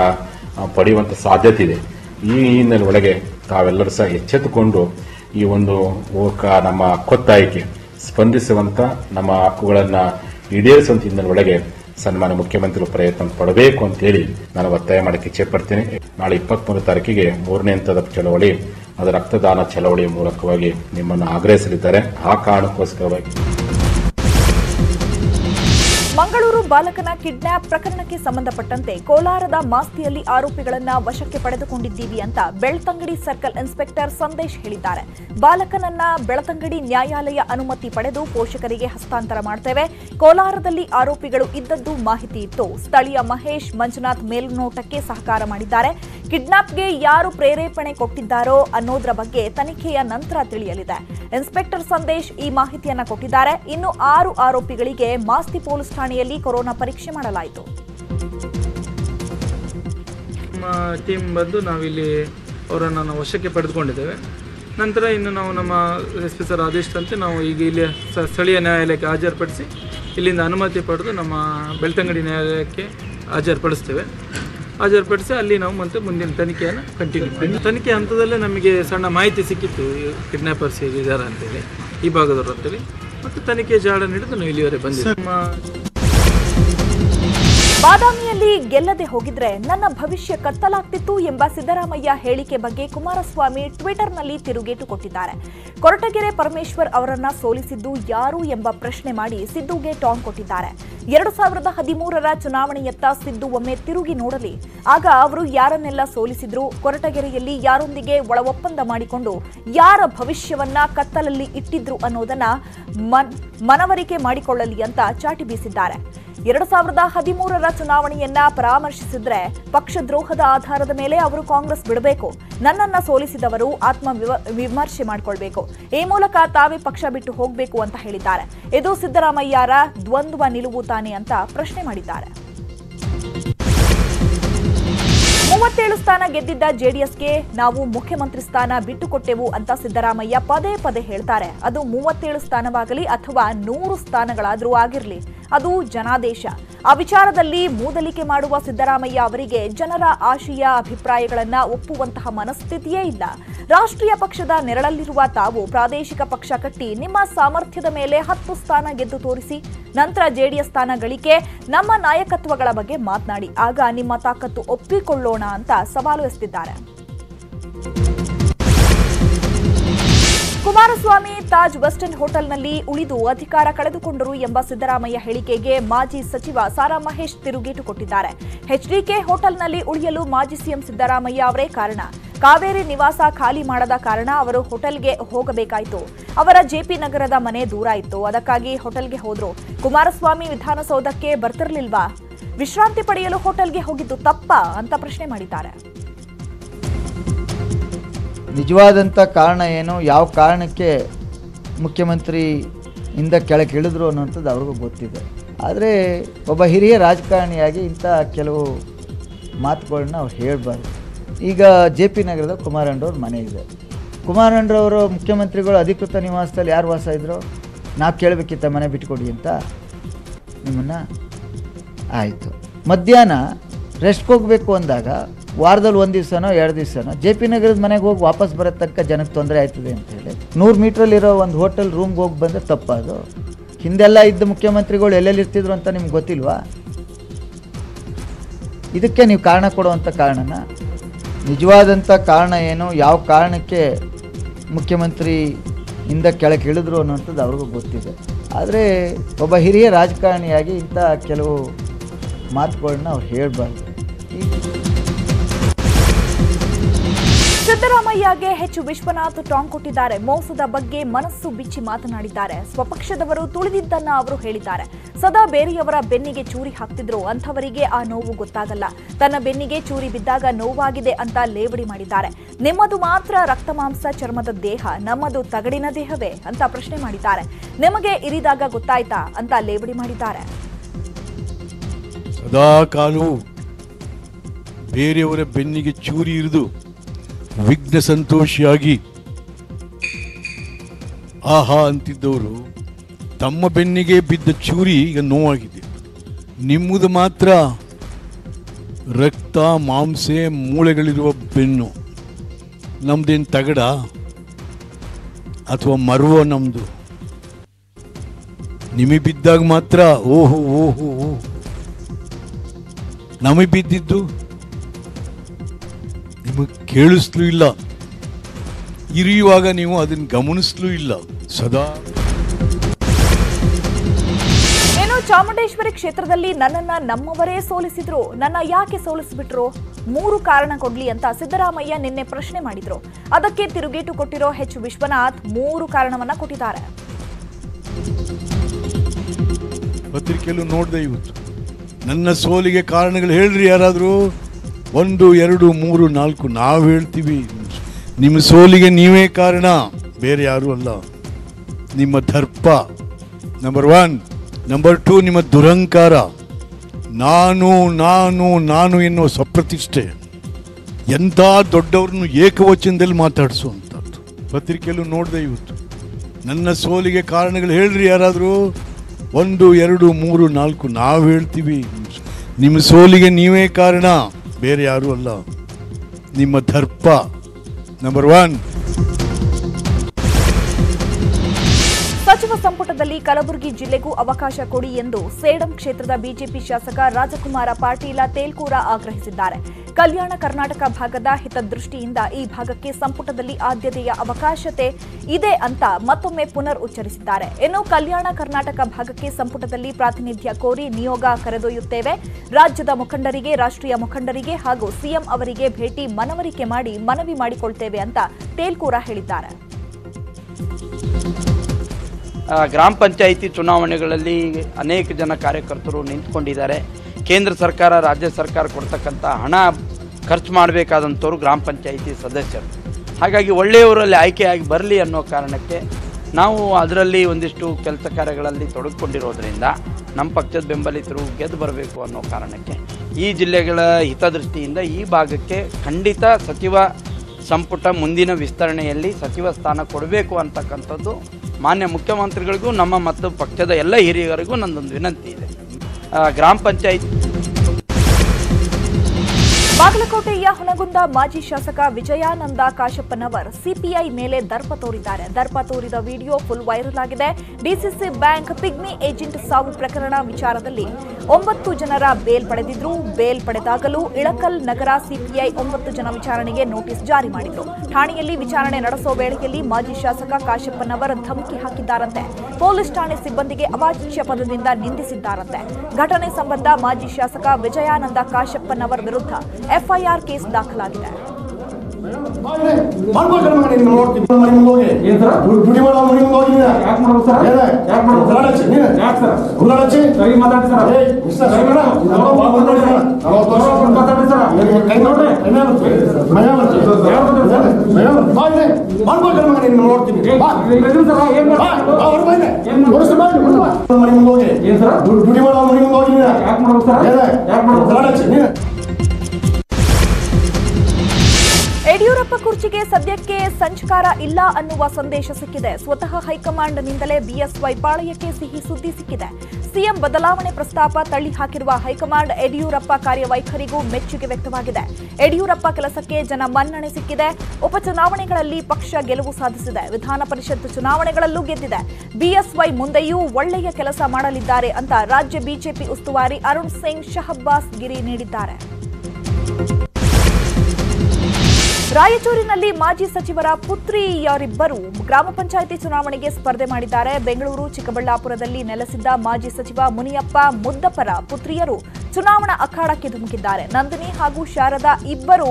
ಆ, ಪಡೆಯುವಂತ ಸಾಧ್ಯತೆ ಇದೆ ಈ ಹಿನ್ನೆಲೆ ಒಳಗೆ ತಾವೆಲ್ಲರೂ ಸಹ ಎಚ್ಚೆತ್ತುಕೊಂಡು ಈ ಒಂದು ನಮ್ಮ ಕೊತ್ತಾಯಕ್ಕೆ ಸ್ಪಂದಿಸುವಂತ ನಮ್ಮ ಹಕ್ಕುಗಳನ್ನು ಈಡೇರಿಸುವಂತ ಹಿನ್ನೆಲೆ ಒಳಗೆ ಸನ್ಮಾನ ಮುಖ್ಯಮಂತ್ರಿಗಳು ಪ್ರಯತ್ನ ಪಡಬೇಕು ಅಂತೇಳಿ ನಾನು ಒತ್ತಾಯ ಮಾಡಕ್ಕೆ ಇಚ್ಛೆ ಪಡ್ತೀನಿ ನಾಳೆ ಇಪ್ಪತ್ಮೂರು ತಾರೀಕಿಗೆ ಮೂರನೇ ಹಂತದ ಚಳವಳಿ ಅದು ರಕ್ತದಾನ ಚಳವಳಿಯ ಮೂಲಕವಾಗಿ ನಿಮ್ಮನ್ನು ಆಗ್ರಹಿಸಲಿದ್ದಾರೆ. ಆ ಕಾರಣಕ್ಕೋಸ್ಕರವಾಗಿ. ಮಂಗಳೂರು ಬಾಲಕನ ಕಿಡ್ನಾಪ್ ಪ್ರಕರಣಕ್ಕೆ ಸಂಬಂಧಪಟ್ಟಂತೆ ಕೋಲಾರದ ಮಾಸ್ತಿಯಲ್ಲಿ ಆರೋಪಿಗಳನ್ನ ವಶಕ್ಕೆ ಪಡೆದುಕೊಂಡಿದ್ದೀವಿ ಅಂತ ಬೆಳ್ತಂಗಡಿ ಸರ್ಕಲ್ ಇನ್ಸ್ಪೆಕ್ಟರ್ ಸಂದೇಶ್ ಹೇಳಿದ್ದಾರೆ. ಬಾಲಕನನ್ನ ಬೆಳತಂಗಡಿ ನ್ಯಾಯಾಲಯ ಅನುಮತಿ ಪಡೆದು ಪೋಷಕರಿಗೆ ಹಸ್ತಾಂತರ ಮಾಡ್ತೇವೆ. ಕೋಲಾರದಲ್ಲಿ ಆರೋಪಿಗಳು ಇದ್ದದ್ದು ಮಾಹಿತಿ ಇತ್ತು. ಸ್ಥಳೀಯ ಮಹೇಶ್ ಮಂಜುನಾಥ್ ಮೇಲ್ನೋಟಕ್ಕೆ ಸಹಕಾರ ಮಾಡಿದ್ದಾರೆ. ಕಿಡ್ನಾಪ್ಗೆ ಯಾರು ಪ್ರೇರೇಪಣೆ ಕೊಟ್ಟಿದ್ದಾರೋ ಅನ್ನೋದ್ರ ಬಗ್ಗೆ ತನಿಖೆಯ ನಂತರ ತಿಳಿಯಲಿದೆ. ಇನ್ಸ್ಪೆಕ್ಟರ್ ಸಂದೇಶ್ ಈ ಮಾಹಿತಿಯನ್ನ ಕೊಟ್ಟಿದ್ದಾರೆ. ಇನ್ನು ಆರು ಆರೋಪಿಗಳಿಗೆ ಮಾಸ್ತಿ ಪೊಲೀಸ್ ಠಾಣೆಯಲ್ಲಿ ಕೊರೋನಾ ಪರೀಕ್ಷೆ ಮಾಡಲಾಯಿತು. ನಮ್ಮ ಟೀಮ್ ಬಂದು ನಾವಿಲ್ಲಿ ಅವರನ್ನು ನಾವು ವಶಕ್ಕೆ ಪಡೆದುಕೊಂಡಿದ್ದೇವೆ. ನಂತರ ಇನ್ನು ನಾವು ನಮ್ಮ ಎಸ್ ಪಿ ಸರ್ ಆದೇಶದಂತೆ ನಾವು ಈಗ ಇಲ್ಲಿ ಸ- ಸ್ಥಳೀಯ ನ್ಯಾಯಾಲಯಕ್ಕೆ ಹಾಜರುಪಡಿಸಿ ಇಲ್ಲಿಂದ ಅನುಮತಿ ಪಡೆದು ನಮ್ಮ ಬೆಳ್ತಂಗಡಿ ನ್ಯಾಯಾಲಯಕ್ಕೆ ಹಾಜರುಪಡಿಸ್ತೇವೆ. ಹಾಜರುಪಡಿಸಿ ಅಲ್ಲಿ ನಾವು ಮತ್ತೆ ಮುಂದಿನ ತನಿಖೆಯನ್ನು ಕಂಟಿನ್ಯೂ ಮಾಡಿ ತನಿಖೆ ಹಂತದಲ್ಲೇ ನಮಗೆ ಸಣ್ಣ ಮಾಹಿತಿ ಸಿಕ್ಕಿತ್ತು ಕಿಡ್ನಾಪರ್ಸ್ ಇದ್ದಾರೆ ಅಂತೇಳಿ ಈ ಭಾಗದವರು ಅಂತೇಳಿ. ಮತ್ತು ತನಿಖೆ ಜಾಡ ನೀಡಿದ್ದು ನಾವು ಇಲ್ಲಿವರೆಗೆ ಬಂದಿದ್ದೇವೆ. ನಮ್ಮ ಬಾದಾಮಿಯಲ್ಲಿ ಗೆಲ್ಲದೆ ಹೋಗಿದ್ರೆ ನನ್ನ ಭವಿಷ್ಯ ಕತ್ತಲಾಗ್ತಿತ್ತು ಎಂಬ ಸಿದ್ದರಾಮಯ್ಯ ಹೇಳಿಕೆ ಬಗ್ಗೆ ಕುಮಾರಸ್ವಾಮಿ ಟ್ವಿಟರ್ನಲ್ಲಿ ತಿರುಗೇಟು ಕೊಟ್ಟಿದ್ದಾರೆ. ಕೊರಟಗೆರೆ ಪರಮೇಶ್ವರ್ ಅವರನ್ನ ಸೋಲಿಸಿದ್ದು ಯಾರು ಎಂಬ ಪ್ರಶ್ನೆ ಮಾಡಿ ಸಿದ್ದುಗೆ ಟಾಂಗ್ ಕೊಟ್ಟಿದ್ದಾರೆ. ಎರಡು ಸಾವಿರದ ಹದಿಮೂರರ ಚುನಾವಣೆಯತ್ತ ಸಿದ್ದು ಒಮ್ಮೆ ತಿರುಗಿ ನೋಡಲಿ. ಆಗ ಅವರು ಯಾರನ್ನೆಲ್ಲ ಸೋಲಿಸಿದ್ರು? ಕೊರಟಗೆರೆಯಲ್ಲಿ ಯಾರೊಂದಿಗೆ ಒಳ ಒಪ್ಪಂದ ಮಾಡಿಕೊಂಡು ಯಾರ ಭವಿಷ್ಯವನ್ನ ಕತ್ತಲಲ್ಲಿ ಇಟ್ಟಿದ್ರು ಅನ್ನೋದನ್ನ ಮನ್- ಮನವರಿಕೆ ಮಾಡಿಕೊಳ್ಳಲಿ ಅಂತ ಚಾಟಿ ಬೀಸಿದ್ದಾರೆ. ಎರಡು ಸಾವಿರದ ಹದಿಮೂರರ ಚುನಾವಣೆಯನ್ನ ಪರಾಮರ್ಶಿಸಿದ್ರೆ ಪಕ್ಷದ್ರೋಹದ ಆಧಾರದ ಮೇಲೆ ಅವರು ಕಾಂಗ್ರೆಸ್ ಬಿಡಬೇಕು. ನನ್ನನ್ನ ಸೋಲಿಸಿದವರು ಆತ್ಮ ವಿಮರ್ಶೆ ಮಾಡಿಕೊಳ್ಬೇಕು. ಈ ಮೂಲಕ ತಾವೇ ಪಕ್ಷ ಬಿಟ್ಟು ಹೋಗಬೇಕು ಅಂತ ಹೇಳಿದ್ದಾರೆ. ಇದು ಸಿದ್ದರಾಮಯ್ಯರ ದ್ವಂದ್ವ ನಿಲುವು ತಾನೆ ಅಂತ ಪ್ರಶ್ನೆ ಮಾಡಿದ್ದಾರೆ. ಮೂವತ್ತೇಳು ಸ್ಥಾನ ಗೆದ್ದಿದ್ದ ಜೆಡಿಎಸ್ಗೆ ನಾವು ಮುಖ್ಯಮಂತ್ರಿ ಸ್ಥಾನ ಬಿಟ್ಟುಕೊಟ್ಟೆವು ಅಂತ ಸಿದ್ದರಾಮಯ್ಯ ಪದೇ ಪದೇ ಹೇಳ್ತಾರೆ. ಅದು ಮೂವತ್ತೇಳು ಸ್ಥಾನವಾಗಲಿ ಅಥವಾ ನೂರು ಸ್ಥಾನಗಳಾದರೂ ಆಗಿರಲಿ. ಅದು ಜನಾದೇಶ. ಆ ವಿಚಾರದಲ್ಲಿ ಮೂದಲಿಕೆ ಮಾಡುವ ಸಿದ್ದರಾಮಯ್ಯ ಅವರಿಗೆ ಜನರ ಆಶಯ ಅಭಿಪ್ರಾಯಗಳನ್ನು ಒಪ್ಪುವಂತಹ ಮನಸ್ಥಿತಿಯೇ ಇಲ್ಲ. ರಾಷ್ಟ್ರೀಯ ಪಕ್ಷದ ನೆರಳಲ್ಲಿರುವ ತಾವು ಪ್ರಾದೇಶಿಕ ಪಕ್ಷ ಕಟ್ಟಿ ನಿಮ್ಮ ಸಾಮರ್ಥ್ಯದ ಮೇಲೆ ಹತ್ತು ಸ್ಥಾನ ಗೆದ್ದು ತೋರಿಸಿ, ನಂತರ ಜೆಡಿಎಸ್ ಸ್ಥಾನ ಗಳಿಕೆ ನಮ್ಮ ನಾಯಕತ್ವಗಳ ಬಗ್ಗೆ ಮಾತನಾಡಿ. ಆಗ ನಿಮ್ಮ ತಾಕತ್ತು ಒಪ್ಪಿಕೊಳ್ಳೋಣ ಅಂತ ಸವಾಲು ಎಸೆದಿದ್ದಾರೆ. ಕುಮಾರಸ್ವಾಮಿ ತಾಜ್ ವೆಸ್ಟ್ ಎಂಡ್ ಹೋಟೆಲ್ನಲ್ಲಿ ಉಳಿದು ಅಧಿಕಾರ ಕಳೆದುಕೊಂಡರು ಎಂಬ ಸಿದ್ದರಾಮಯ್ಯ ಹೇಳಿಕೆಗೆ ಮಾಜಿ ಸಚಿವ ಸಾರಾ ಮಹೇಶ್ ತಿರುಗೇಟು ಕೊಟ್ಟಿದ್ದಾರೆ. ಎಚ್ಡಿಕೆ ಹೋಟೆಲ್ನಲ್ಲಿ ಉಳಿಯಲು ಮಾಜಿ ಸಿಎಂ ಸಿದ್ದರಾಮಯ್ಯ ಅವರೇ ಕಾರಣ. ಕಾವೇರಿ ನಿವಾಸ ಖಾಲಿ ಮಾಡದ ಕಾರಣ ಅವರು ಹೋಟೆಲ್ಗೆ ಹೋಗಬೇಕಾಯಿತು. ಅವರ ಜೆಪಿ ನಗರದ ಮನೆ ದೂರ ಇತ್ತು. ಅದಕ್ಕಾಗಿ ಹೋಟೆಲ್ಗೆ ಹೋದ್ರು. ಕುಮಾರಸ್ವಾಮಿ ವಿಧಾನಸೌಧಕ್ಕೆ ಬರ್ತಿರ್ಲಿಲ್ವಾ? ವಿಶ್ರಾಂತಿ ಪಡೆಯಲು ಹೋಟೆಲ್ಗೆ ಹೋಗಿದ್ದು ತಪ್ಪ ಅಂತ ಪ್ರಶ್ನೆ ಮಾಡಿದ್ದಾರೆ. ನಿಜವಾದಂಥ ಕಾರಣ ಏನು? ಯಾವ ಕಾರಣಕ್ಕೆ ಮುಖ್ಯಮಂತ್ರಿ ಇಂದ ಕೆಳಗೆ ಇಳಿದ್ರು ಅನ್ನೋಂಥದ್ದು ಅವ್ರಿಗೂ ಗೊತ್ತಿದೆ. ಆದರೆ ಒಬ್ಬ ಹಿರಿಯ ರಾಜಕಾರಣಿಯಾಗಿ ಇಂಥ ಕೆಲವು ಮಾತುಗಳನ್ನ ಅವ್ರು ಹೇಳಬಾರ್ದು. ಈಗ ಜೆ ಪಿ ನಗರದ ಕುಮಾರಣ್ಣವ್ರ ಮನೆ ಇದೆ. ಕುಮಾರಣ್ಣರವರು ಮುಖ್ಯಮಂತ್ರಿಗಳು ಅಧಿಕೃತ ನಿವಾಸದಲ್ಲಿ ಯಾರು ವಾಸ ಇದ್ರು? ನಾವು ಕೇಳಬೇಕಿತ್ತ ಮನೆ ಬಿಟ್ಕೊಡಿ ಅಂತ ನಿಮ್ಮನ್ನು ಆಯಿತು. ಮಧ್ಯಾಹ್ನ ರೆಸ್ಟ್ಗೆ ಹೋಗಬೇಕು ಅಂದಾಗ ವಾರದಲ್ಲಿ ಒಂದು ದಿವಸನೋ ಎರಡು ದಿವಸನೋ ಜೆ ಪಿ ನಗರದ ಮನೆಗೆ ಹೋಗಿ ವಾಪಸ್ ಬರೋ ತನಕ ಜನಕ್ಕೆ ತೊಂದರೆ ಆಯ್ತದೆ ಅಂತೇಳಿ ನೂರು ಮೀಟ್ರಲ್ಲಿರೋ ಒಂದು ಹೋಟೆಲ್ ರೂಮ್ಗೆ ಹೋಗಿ ಬಂದರೆ ತಪ್ಪದು. ಹಿಂದೆಲ್ಲ ಇದ್ದ ಮುಖ್ಯಮಂತ್ರಿಗಳು ಎಲ್ಲೆಲ್ಲಿ ಇರ್ತಿದ್ರು ಅಂತ ನಿಮ್ಗೆ ಗೊತ್ತಿಲ್ವಾ? ಇದಕ್ಕೆ ನೀವು ಕಾರಣ ಕೊಡುವಂಥ ಕಾರಣನ? ನಿಜವಾದಂಥ ಕಾರಣ ಏನು? ಯಾವ ಕಾರಣಕ್ಕೆ ಮುಖ್ಯಮಂತ್ರಿ ಇಂದ ಕೆಳಕ್ಕೆ ಇಳಿದ್ರು ಅನ್ನೋಂಥದ್ದು ಅವ್ರಿಗೂ ಗೊತ್ತಿದೆ. ಆದರೆ ಒಬ್ಬ ಹಿರಿಯ ರಾಜಕಾರಣಿಯಾಗಿ ಇಂಥ ಕೆಲವು ಮಾತುಗಳನ್ನ ಅವ್ರು ಹೇಳಬಾರ್ದು. ಸಿದ್ದರಾಮಯ್ಯಗೆ ಹೆಚ್ಚು ವಿಶ್ವನಾಥ್ ಟಾಂಗ್ ಕೊಟ್ಟಿದ್ದಾರೆ. ಮೋಸದ ಬಗ್ಗೆ ಮನಸ್ಸು ಬಿಚ್ಚಿ ಮಾತನಾಡಿದ್ದಾರೆ. ಸ್ವಪಕ್ಷದವರು ತುಳಿದಿದ್ದನ್ನ ಅವರು ಹೇಳಿದ್ದಾರೆ. ಸದಾ ಬೇರೆಯವರ ಬೆನ್ನಿಗೆ ಚೂರಿ ಹಾಕ್ತಿದ್ರು. ಅಂಥವರಿಗೆ ಆ ನೋವು ಗೊತ್ತಾಗಲ್ಲ. ತನ್ನ ಬೆನ್ನಿಗೆ ಚೂರಿ ಬಿದ್ದಾಗ ನೋವಾಗಿದೆ ಅಂತ ಲೇವಡಿ ಮಾಡಿದ್ದಾರೆ. ನಿಮ್ಮದು ಮಾತ್ರ ರಕ್ತ ಮಾಂಸ ಚರ್ಮದ ದೇಹ, ನಮ್ಮದು ತಗಡಿನ ದೇಹವೇ ಅಂತ ಪ್ರಶ್ನೆ ಮಾಡಿದ್ದಾರೆ. ನಿಮಗೆ ಇರಿದಾಗ ಗೊತ್ತಾಯ್ತಾ ಅಂತ ಲೇವಡಿ ಮಾಡಿದ್ದಾರೆ. ಬೇರೆಯವರ ಬೆನ್ನಿಗೆ ಚೂರಿ ಇರಿದು ವಿಘ್ನ ಸಂತೋಷಿಯಾಗಿ. ಆಹಾ ಅಂತಿದ್ದವರು, ತಮ್ಮ ಬೆನ್ನಿಗೆ ಬಿದ್ದ ಚೂರಿ ಈಗ ನೋವಾಗಿದೆ. ನಿಮ್ಮದು ಮಾತ್ರ ರಕ್ತ, ಮಾಂಸೆ, ಮೂಳೆಗಳಿರುವ ಬೆನ್ನು. ನಮ್ದೇನು ತಗಡ ಅಥವಾ ಮರುವ ನಮ್ದು? ನಿಮಗೆ ಬಿದ್ದಾಗ ಮಾತ್ರ ಓಹೋ ಓಹೋ ಓಹೋ. ನಮಗೆ ಬಿದ್ದಿದ್ದು ನಿಮಗೆ ಕೇಳಿಸ್ಲೂ ಇಲ್ಲ. ಇರಿಯುವಾಗ ನೀವು ಅದನ್ನು ಗಮನಿಸ್ಲೂ ಇಲ್ಲ. ಸದಾ. ಏನು ಚಾಮುಂಡೇಶ್ವರಿ ಕ್ಷೇತ್ರದಲ್ಲಿ ನನ್ನನ್ನ ನಮ್ಮವರೇ ಸೋಲಿಸಿದ್ರು? ನನ್ನ ಯಾಕೆ ಸೋಲಿಸ್ಬಿಟ್ರು? ಮೂರು ಕಾರಣ ಕೊಡ್ಲಿ ಅಂತ ಸಿದ್ದರಾಮಯ್ಯ ನಿನ್ನೆ ಪ್ರಶ್ನೆ ಮಾಡಿದ್ರು. ಅದಕ್ಕೆ ತಿರುಗೇಟು ಕೊಟ್ಟಿರೋ ಹೆಚ್ ವಿಶ್ವನಾಥ್ ಮೂರು ಕಾರಣವನ್ನ ಕೊಟ್ಟಿದ್ದಾರೆ. ಪತ್ರಿಕೆಯಲ್ಲೂ ನೋಡಿದೆ ಇವತ್ತು. ನನ್ನ ಸೋಲಿಗೆ ಕಾರಣಗಳು ಹೇಳ್ರಿ ಯಾರಾದರೂ? ಒಂದು, ಎರಡು, ಮೂರು, ನಾಲ್ಕು, ನಾವು ಹೇಳ್ತೀವಿ. ನಿಮ್ಮ ಸೋಲಿಗೆ ನೀವೇ ಕಾರಣ. ಬೇರೆ ಯಾರೂ ಅಲ್ಲ. ನಿಮ್ಮ ದರ್ಪ. ನಂಬರ್ ಒನ್ ನಂಬರ್ ಟು ನಿಮ್ಮ ದುರಂಕಾರ. ನಾನು ನಾನು ನಾನು ಎನ್ನುವ ಸಪ್ರತಿಷ್ಠೆ ಎಂಥ ದೊಡ್ಡವ್ರನ್ನು ಏಕವಚನದಲ್ಲಿ ಮಾತಾಡಿಸುವಂಥದ್ದು. ಪತ್ರಿಕೆಯಲ್ಲೂ ನೋಡಿದೆ ಇವತ್ತು. ನನ್ನ ಸೋಲಿಗೆ ಕಾರಣಗಳು ಹೇಳ್ರಿ ಯಾರಾದರೂ. ಒಂದು, ಎರಡು, ಮೂರು, ನಾಲ್ಕು, ನಾವು ಹೇಳ್ತೀವಿ. ನಿಮ್ಮ ಸೋಲಿಗೆ ನೀವೇ ಕಾರಣ. ಬೇರೆ ಯಾರೂ ಅಲ್ಲ. ನಿಮ್ಮ ದರ್ಪ ನಂಬರ್ ಒನ್ ಸಚಿವ ಸಂಪುಟದಲ್ಲಿ ಕಲಬುರಗಿ ಜಿಲ್ಲೆಗೂ ಅವಕಾಶ ಕೊಡಿ ಎಂದು ಸೇಡಂ ಕ್ಷೇತ್ರದ ಬಿಜೆಪಿ ಶಾಸಕ ರಾಜಕುಮಾರ ಪಾಟೀಲ ತೇಲ್ಕೂರ ಆಗ್ರಹಿಸಿದ್ದಾರೆ. ಕಲ್ಯಾಣ ಕರ್ನಾಟಕ ಭಾಗದ ಹಿತದೃಷ್ಟಿಯಿಂದ ಈ ಭಾಗಕ್ಕೆ ಸಂಪುಟದಲ್ಲಿ ಆದ್ಯತೆಯ ಅವಕಾಶತೆ ಇದೆ ಅಂತ ಮತ್ತೊಮ್ಮೆ ಪುನರ್ ಉಚ್ಚರಿಸಿದ್ದಾರೆ. ಇನ್ನು ಕಲ್ಯಾಣ ಕರ್ನಾಟಕ ಭಾಗಕ್ಕೆ ಸಂಪುಟದಲ್ಲಿ ಪ್ರಾತಿನಿಧ್ಯ ಕೋರಿ ನಿಯೋಗ ಕರೆದೊಯ್ಯುತ್ತೇವೆ. ರಾಜ್ಯದ ಮುಖಂಡರಿಗೆ, ರಾಷ್ಟ್ರೀಯ ಮುಖಂಡರಿಗೆ ಹಾಗೂ ಸಿಎಂ ಅವರಿಗೆ ಭೇಟಿ ಮನವರಿಕೆ ಮಾಡಿ ಮನವಿ ಮಾಡಿಕೊಳ್ತೇವೆ ಅಂತ ತೇಲ್ಕೂರ ಹೇಳಿದ್ದಾರೆ. ಗ್ರಾಮ ಪಂಚಾಯಿತಿ ಚುನಾವಣೆಗಳಲ್ಲಿ ಅನೇಕ ಜನ ಕಾರ್ಯಕರ್ತರು ನಿಂತ್ಕೊಂಡಿದ್ದಾರೆ. ಕೇಂದ್ರ ಸರ್ಕಾರ, ರಾಜ್ಯ ಸರ್ಕಾರ ಕೊಡ್ತಕ್ಕಂಥ ಹಣ ಖರ್ಚು ಮಾಡಬೇಕಾದಂಥವ್ರು ಗ್ರಾಮ ಪಂಚಾಯಿತಿ ಸದಸ್ಯರು. ಹಾಗಾಗಿ ಒಳ್ಳೆಯವರಲ್ಲಿ ಆಯ್ಕೆಯಾಗಿ ಬರಲಿ ಅನ್ನೋ ಕಾರಣಕ್ಕೆ ನಾವು ಅದರಲ್ಲಿ ಒಂದಿಷ್ಟು ಕೆಲಸ ಕಾರ್ಯಗಳಲ್ಲಿ ತೊಡಗಿಕೊಂಡಿರೋದ್ರಿಂದ ನಮ್ಮ ಪಕ್ಷದ ಬೆಂಬಲಿತರು ಗೆದ್ದು ಬರಬೇಕು ಅನ್ನೋ ಕಾರಣಕ್ಕೆ ಈ ಜಿಲ್ಲೆಗಳ ಹಿತದೃಷ್ಟಿಯಿಂದ ಈ ಭಾಗಕ್ಕೆ ಖಂಡಿತ ಸಚಿವ ಸಂಪುಟ ಮುಂದಿನ ವಿಸ್ತರಣೆಯಲ್ಲಿ ಸಚಿವ ಸ್ಥಾನ ಕೊಡಬೇಕು ಅಂತಕ್ಕಂಥದ್ದು ಮಾನ್ಯ ಮುಖ್ಯಮಂತ್ರಿಗಳಿಗೂ ನಮ್ಮ ಮತ್ತು ಪಕ್ಷದ ಎಲ್ಲ ಹಿರಿಯರಿಗೂ ನನ್ನೊಂದು ವಿನಂತಿ ಇದೆ. ಗ್ರಾಮ ಪಂಚಾಯತ್. ಬಾಗಲಕೋಟೆಯ ಹುನಗುಂದ ಮಾಜಿ ಶಾಸಕ ವಿಜಯಾನಂದ ಕಾಶಪ್ಪನವರ್ ಸಿಪಿಐ ಮೇಲೆ ದರ್ಪ ತೋರಿದ್ದಾರೆ. ದರ್ಪ ತೋರಿದ ವಿಡಿಯೋ ಫುಲ್ ವೈರಲ್ ಆಗಿದೆ. ಡಿಸಿಸಿ ಬ್ಯಾಂಕ್ ಪಿಗ್ಮಿ ಏಜೆಂಟ್ ಸಾವು ಪ್ರಕರಣ ವಿಚಾರದಲ್ಲಿ ಒಂಬತ್ತು ಜನರ ಬೇಲ್ ಪಡೆದಿದ್ರು. ಬೇಲ್ ಪಡೆದಾಗಲೂ ಇಳಕಲ್ ನಗರ ಸಿಪಿಐ ಒಂಬತ್ತು ಜನ ವಿಚಾರಣೆಗೆ ನೋಟಿಸ್ ಜಾರಿ ಮಾಡಿದ್ರು. ಠಾಣೆಯಲ್ಲಿ ವಿಚಾರಣೆ ನಡೆಸೋ ವೇಳೆಯಲ್ಲಿ ಮಾಜಿ ಶಾಸಕ ಕಾಶಪ್ಪನವರ್ ಧಮಕಿ ಹಾಕಿದ್ದಾರಂತೆ. ಪೊಲೀಸ್ ಠಾಣೆ ಸಿಬ್ಬಂದಿಗೆ ಅವಾಚ್ಯ ಪದದಿಂದ ನಿಂದಿಸಿದ್ದಾರಂತೆ. ಘಟನೆ ಸಂಬಂಧ ಮಾಜಿ ಶಾಸಕ ವಿಜಯಾನಂದ ಕಾಶಪ್ಪನವರ್ ವಿರುದ್ಧ ಎಫ್ಐಆರ್ ಕೇಸ್ ದಾಖಲಾಗಿದೆ. ಮಾಡ್ಬೇಕಲ್ಲ ಮಗ ನೀನು ನೋಡ್ತೀನಿ ಮನೆ ಮುಂದೆ ಹೋಗಿ ಏನ್ ಮಾಡೋ ಮನೆ ಮುಂದೆ ಹೋಗಿ ನೀನು ಯಾಕೆ ಮಾಡ್ಬೇಕು ಸರ್? ಯಾಕೆ ಮಾಡ್ಬೇಕು ಉಲ್ಲಾಡಚ್ಚಿ ನೀನು ಯಾಕೆ ಸರ್ ಸರಿ ಮಾತಾಡಿ ಸರ್ ಸರಿ ಸರ್ ಸರ್ ನೀನು ಹೋಗಿ ಏನು ಸರ್ ಹೋಗಿ ಯಾಕೆ ಸರ್ ಯಾಕೆ ನೀನು ಯಡಿಯೂರಪ್ಪ ಕುರ್ಚಿಗೆ ಸದ್ಯಕ್ಕೆ ಸಂಚಕಾರ ಇಲ್ಲ ಅನ್ನುವ ಸಂದೇಶ ಸಿಕ್ಕಿದೆ. ಸ್ವತಃ ಹೈಕಮಾಂಡ್ನಿಂದಲೇ ಬಿಎಸ್ವೈ ಪಾಳಯಕ್ಕೆ ಸಿಹಿ ಸುದ್ದಿ ಸಿಕ್ಕಿದೆ. ಸಿಎಂ ಬದಲಾವಣೆ ಪ್ರಸ್ತಾಪ ತಳ್ಳಿ ಹಾಕಿರುವ ಹೈಕಮಾಂಡ್ ಯಡಿಯೂರಪ್ಪ ಕಾರ್ಯವೈಖರಿಗೂ ಮೆಚ್ಚುಗೆ ವ್ಯಕ್ತವಾಗಿದೆ. ಯಡಿಯೂರಪ್ಪ ಕೆಲಸಕ್ಕೆ ಜನ ಮನ್ನಣೆ ಸಿಕ್ಕಿದೆ. ಉಪಚುನಾವಣೆಗಳಲ್ಲಿ ಪಕ್ಷ ಗೆಲುವು ಸಾಧಿಸಿದೆ. ವಿಧಾನ ಪರಿಷತ್ ಚುನಾವಣೆಗಳಲ್ಲೂ ಗೆದ್ದಿದೆ. ಬಿಎಸ್ವೈ ಮುಂದೆಯೂ ಒಳ್ಳೆಯ ಕೆಲಸ ಮಾಡಲಿದ್ದಾರೆ ಅಂತ ರಾಜ್ಯ ಬಿಜೆಪಿ ಉಸ್ತುವಾರಿ ಅರುಣ್ ಸಿಂಗ್ ಶಹಬ್ಬಾಸ್ ಗಿರಿ ನೀಡಿದ್ದಾರೆ. ರಾಯಚೂರಿನಲ್ಲಿ ಮಾಜಿ ಸಚಿವರ ಪುತ್ರಿಯರಿಬ್ಬರು ಗ್ರಾಮ ಪಂಚಾಯಿತಿ ಚುನಾವಣೆಗೆ ಸ್ಪರ್ಧೆ ಮಾಡಿದ್ದಾರೆ. ಬೆಂಗಳೂರು, ಚಿಕ್ಕಬಳ್ಳಾಪುರದಲ್ಲಿ ನೆಲೆಸಿದ್ದ ಮಾಜಿ ಸಚಿವ ಮುನಿಯಪ್ಪ ಮುದ್ದಪ್ಪರ ಪುತ್ರಿಯರು ಚುನಾವಣಾ ಅಖಾಡಕ್ಕೆ ಧುಮುಕಿದ್ದಾರೆ. ನಂದಿನಿ ಹಾಗೂ ಶಾರದಾ ಇಬ್ಬರು